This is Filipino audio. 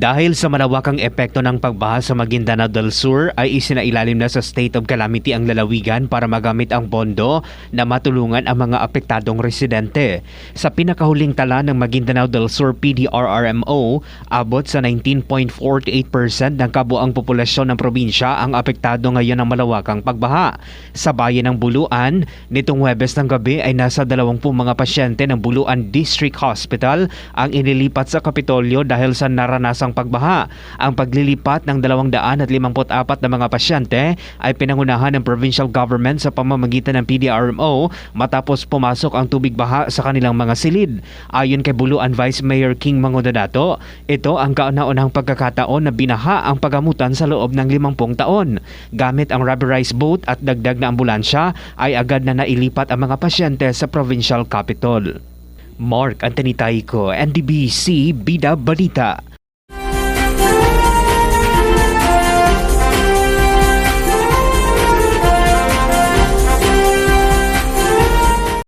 Dahil sa malawakang epekto ng pagbaha sa Maguindanao del Sur ay isinailalim na sa state of calamity ang lalawigan para magamit ang pondo na matulungan ang mga apektadong residente. Sa pinakahuling tala ng Maguindanao del Sur PDRRMO, abot sa 19.48% ng kabuang populasyon ng probinsya ang apektado ngayon ng malawakang pagbaha. Sa bayan ng Buluan, nitong Webes ng gabi ay nasa 20 mga pasyente ng Buluan District Hospital ang inilipat sa Kapitolyo dahil sa naranasang pagbaha. Ang paglilipat ng 254 na mga pasyente ay pinangunahan ng provincial government sa pamamagitan ng PDRMO matapos pumasok ang tubig baha sa kanilang mga silid. Ayon kay Buluan Vice Mayor King Mangodadato, ito ang kauna-unahang pagkakataon na binaha ang pagamutan sa loob ng 50 taon. Gamit ang rubberized boat at dagdag na ambulansya ay agad na nailipat ang mga pasyente sa provincial capital. Mark Anthony Taico, NDBC Bida Balita.